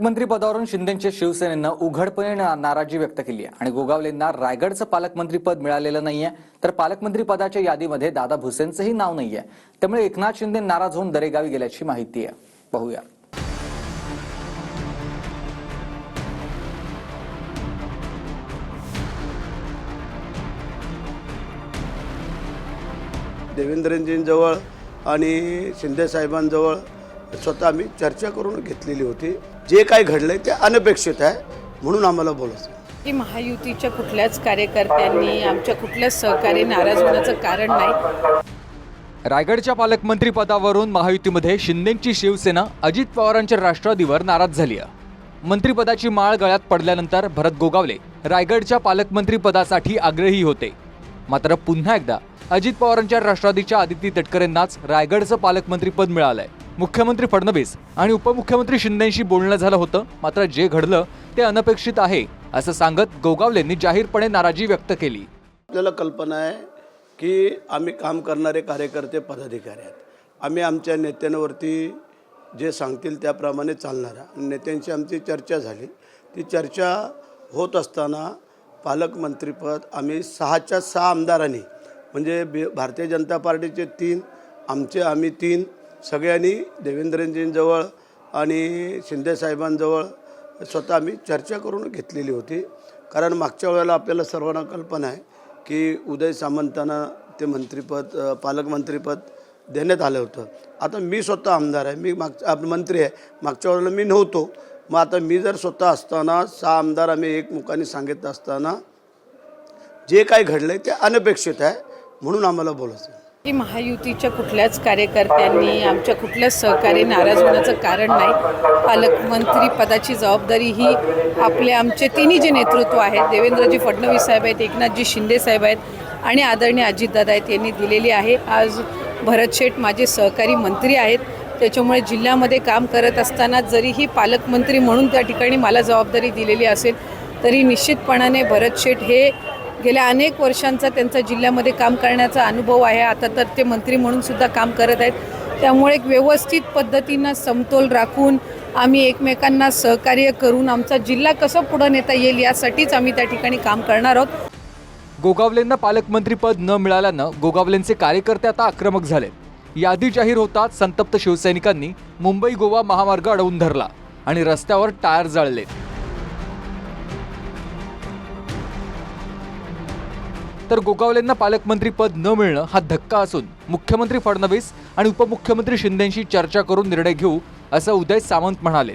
मंत्रीपदावरून शिंदेच्या शिवसेनेनं उघडपणे नाराजी व्यक्त केली आहे. आणि गोगावलेंना रायगडचं पालकमंत्रीपद मिळालेलं नाहीये. तर पालकमंत्रीपदाच्या यादीमध्ये दादा भुसेंचंही नाव नाहीये. त्यामुळे एकनाथ शिंदे नाराज होऊन दरेगावी गेल्याची माहिती आहे. पाहूया. देवेंद्रजींजवळ आणि शिंदेसाहेबांजवळ स्वतः आम्ही चर्चा करून घेतलेली होती. जे काही घडलंय ते अनपेक्षित आहे म्हणून आम्हाला बोलायचं की महायुतीच्या कुठल्याच कार्यकर्त्यांनी आमच्या कुठल्याच सहकारी नाराज होण्याचं कारण नाही. रायगडच्या पालकमंत्री पदावरून महायुतीमध्ये शिंदेची शिवसेना अजित पवारांच्या राष्ट्रवादीवर नाराज झाली आहे. मंत्रिपदाची माळ गळ्यात पडल्यानंतर भरत गोगावले रायगडच्या पालकमंत्री पदासाठी आग्रही होते. मात्र पुन्हा एकदा अजित पवारांच्या राष्ट्रवादीच्या आदिती तटकरेंनाच रायगडचं पालकमंत्रीपद मिळालंय. मुख्यमंत्री फडणवीस आणि उपमुख्यमंत्री शिंदेशी बोलणं झालं होतं मात्र जे घडलं ते अनपेक्षित आहे असं सांगत गोगावलेंनी जाहीरपणे नाराजी व्यक्त केली. आपल्याला कल्पना आहे की आम्ही काम करणारे कार्यकर्ते पदाधिकारी आहेत. आम्ही आमच्या नेत्यांवरती जे सांगतील त्याप्रमाणे चालणार नेत्यांशी नेत्यांची आमची चर्चा झाली. ती चर्चा होत असताना पालकमंत्रीपद आम्ही सहाच्या सहा आमदारांनी म्हणजे बी भारतीय जनता पार्टीचे तीन आमचे आम्ही तीन सगळ्यांनी देवेंद्रजींजवळ आणि शिंदेसाहेबांजवळ स्वतः आम्ही चर्चा करून घेतलेली होती. कारण मागच्या वेळेला आपल्याला सर्वांना कल्पना आहे की उदय सामंतांना ते मंत्रीपद पालकमंत्रीपद देण्यात आलं होतं. आता मी स्वतः आमदार आहे मी मागच्या मंत्री आहे. मागच्या वेळेला मी नव्हतो. मग आता मी जर स्वतः असताना सहा आमदार आम्ही एकमुखाने सांगितलं असताना जे काही घडलं आहे ते अनपेक्षित आहे म्हणून आम्हाला बोलायचं. की महायुतीच्या कुठल्याच कार्यकर्त्यांनी आमच्या कुठल्याच सहकारी नाराज होण्याचं कारण नाही. पालकमंत्री पदाची जबाबदारी ही आपले आमचे तिन्ही जे नेतृत्व आहेत देवेंद्रजी फडणवीस साहेब आहेत एकनाथजी शिंदे साहेब आहेत आणि आदरणीय अजितदादा आहेत यांनी दिलेली आहे. आज भरत शेठ माझे सहकारी मंत्री आहेत. त्याच्यामुळे जिल्ह्यामध्ये काम करत असताना जरीही पालकमंत्री म्हणून त्या ठिकाणी मला जबाबदारी दिलेली असेल तरी निश्चितपणाने भरत शेठ हे गेल्या अनेक वर्षांचा त्यांचा जिल्ह्यामध्ये काम करण्याचा अनुभव आहे. आता तर ते मंत्री म्हणून सुद्धा काम करत आहेत. त्यामुळे एक व्यवस्थित पद्धतीनं समतोल राखून आम्ही एकमेकांना सहकार्य करून आमचा जिल्हा कसं पुढं नेता येईल यासाठीच आम्ही त्या ठिकाणी काम करणार आहोत. गोगावलेंना पालकमंत्रीपद न मिळाल्यानं गोगावलेंचे कार्यकर्ते आता आक्रमक झाले यादी जाहीर होताच संतप्त शिवसैनिकांनी मुंबई गोवा महामार्ग अडवून धरला आणि रस्त्यावर टायर जाळले. तर गोगावलेंना पालकमंत्रीपद न मिळणं हा धक्का असून मुख्यमंत्री फडणवीस आणि उपमुख्यमंत्री शिंदेशी चर्चा करून निर्णय घेऊ असं उदय सामंत म्हणाले.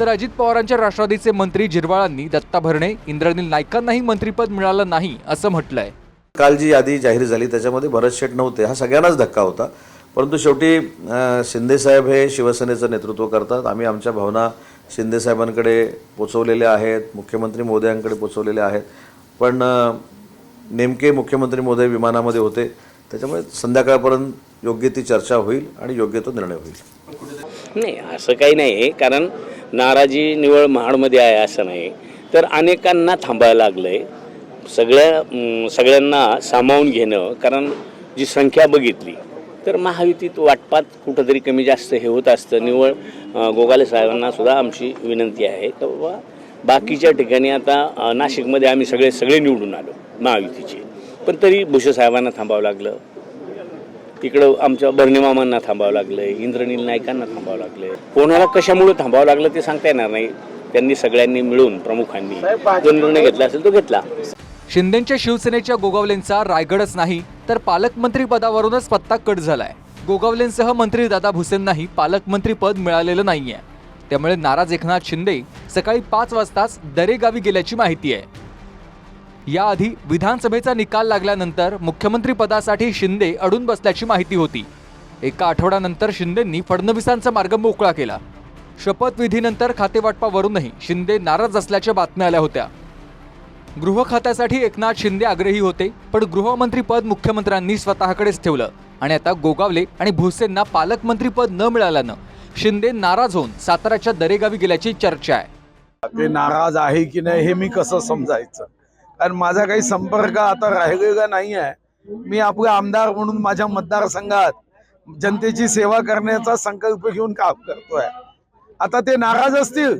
तर अजित पवारांच्या राष्ट्रवादीचे मंत्री जिरवाळांनी दत्ता भरणे इंद्रनील नाईकांनाही मंत्रीपद मिळालं नाही असं म्हटलंय. काल जी यादी जाहीर झाली त्याच्यामध्ये भरत शेठ नव्हते. हा सगळ्यांनाच धक्का होता. परंतु शेवटी शिंदेसाहेब हे शिवसेनेचं नेतृत्व करतात. आम्ही आमच्या भावना शिंदेसाहेबांकडे पोचवलेल्या आहेत मुख्यमंत्री मोदयांकडे पोचवलेल्या आहेत. पण नेमके मुख्यमंत्री मोदय विमानामध्ये होते. त्याच्यामुळे संध्याकाळपर्यंत योग्य ती चर्चा होईल आणि योग्य तो निर्णय होईल. नाही असं काही नाही आहे कारण नाराजी निवळ महाडमध्ये आहे असं नाही. तर अनेकांना थांबायला लागलं आहे सगळ्या सगळ्यांना सामावून घेणं. कारण जी संख्या बघितली तर महायुतीत वाटपात कुठंतरी कमी जास्त हे होत असतं. निवळ गोगाले साहेबांना सुद्धा आमची विनंती आहे. तर बाबा बाकीच्या ठिकाणी आता नाशिकमध्ये आम्ही सगळे सगळे निवडून आलो महायुतीचे. पण तरी भुसे साहेबांना थांबावं लागलं. तिकडं आमच्या बर्णिमामांना थांबावं लागलं इंद्रनील नायकांना थांबावं लागलं. कोणाला कशामुळे थांबावं लागलं ते सांगता येणार नाही. त्यांनी सगळ्यांनी मिळून प्रमुखांनी. जो निर्णय घेतला असेल तो घेतला. शिंदेच्या शिवसेनेच्या गोगावलेंचा रायगडच नाही. तर पालकमंत्री पदावरूनच पत्ता कट झालाय. गोगावलेंसह मंत्री दादा भुसेंनाही पालकमंत्री पद मिळालेलं नाहीये. त्यामुळे नाराज एकनाथ शिंदे सकाळी पाच वाजताच दरेगावी गेल्याची माहिती आहे. याआधी विधानसभेचा निकाल लागल्यानंतर मुख्यमंत्री पदासाठी शिंदे अडून बसल्याची माहिती होती. एका आठवड्यानंतर शिंदेंनी फडणवीसांचा मार्ग मोकळा केला. शपथविधीनंतर खातेवाटपावरूनही शिंदे नाराज असल्याच्या बातम्या आल्या होत्या. गृह खात्यासाठी एकनाथ शिंदे आग्रही होते पण गृहमंत्रीपद मुख्यमंत्र्यांनी स्वतःकडेच ठेवलं. आणि आता गोगावले आणि भुसेंना पालकमंत्रीपद न मिळाल्यानं शिंदे नाराज होऊन साताऱ्याच्या दरेगावी गेल्याची चर्चा आहे. ते नाराज आहे की नाही हे मी कसं समजायचं? कारण माझा काही संपर्क आता राहिलेला नाही आहे. मी आपला आमदार म्हणून माझ्या मतदारसंघात जनतेची सेवा करण्याचा संकल्प घेऊन काम करतोय. आता ते नाराज असतील.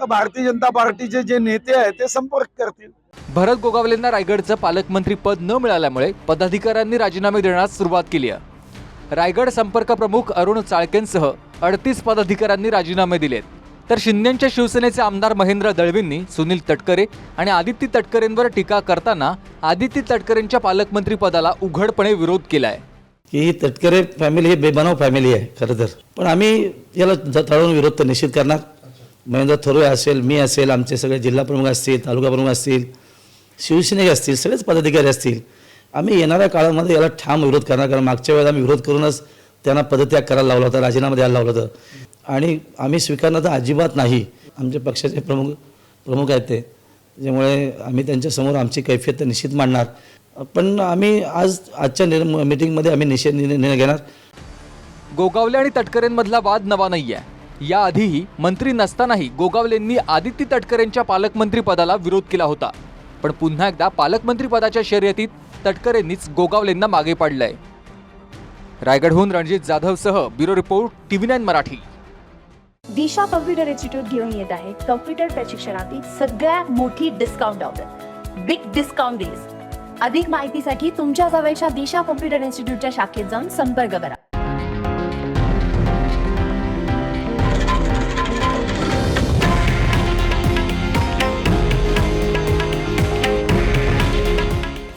तर भारतीय जनता पार्टीचे जे नेते आहेत ते संपर्क करतील. भरत गोगावलेंना रायगडचं पालकमंत्री पद न मिळाल्यामुळे पदाधिकाऱ्यांनी राजीनामे देण्यास सुरुवात केली आहे. रायगड संपर्क प्रमुख अरुण चाळकेंसह अडतीस पदाधिकाऱ्यांनी राजीनामे दिलेत. तर शिंदेच्या शिवसेनेचे आमदार महेंद्र दळवींनी सुनील तटकरे आणि आदित्य तटकरेंवर टीका करताना आदित्य तटकरेंच्या पालकमंत्री पदाला उघडपणे विरोध केलाय. की ही तटकरे फॅमिली ही बेबनाव फॅमिली आहे खरं तर. पण आम्ही याला तळून विरोध तर निश्चित करणार. महेंद्र थोरवे असेल मी असेल आमचे सगळे जिल्हा प्रमुख असतील तालुका प्रमुख असतील शिवसैनिक असतील सगळेच पदाधिकारी असतील. आम्ही येणाऱ्या काळामध्ये याला ठाम विरोध करणार कारण मागच्या वेळेला आम्ही विरोध करूनच त्यांना पदत्याग करायला लावला होता राजीनामा द्यायला लावलं होतं. आणि आम्ही स्वीकारणं तर अजिबात नाही. आमच्या पक्षाचे प्रमुख प्रमुख आहेत ते. त्यामुळे आम्ही त्यांच्यासमोर आमची कैफियत तर निश्चित मांडणार. पण आम्ही आज आजच्या निर मिटिंगमध्ये आम्ही निषेध निर्णय घेणार. गोगावले आणि तटकरेंमधला वाद नवा नाही आहे याआधीही मंत्री नसतानाही गोगावलेंनी आदित्य तटकरेंच्या पालकमंत्रीपदाला विरोध केला होता. पण पुन्हा एकदा पालकमंत्रीपदाच्या शर्यतीत तटकरेंनीच गोगावलेंना मागे पाडलंय. रायगडहून Ranjit जाधवसह bureau report TV nine Marathi. Disha computer institute घेऊन येत आहे. कम्प्युटर प्रशिक्षणातील सगळ्यात मोठी डिस्काउंट ऑफर बिग डिस्काउंट अधिक माहितीसाठी तुमच्या जवळच्या दिशा कम्प्युटर इन्स्टिट्यूटच्या शाखेत जाऊन संपर्क करा.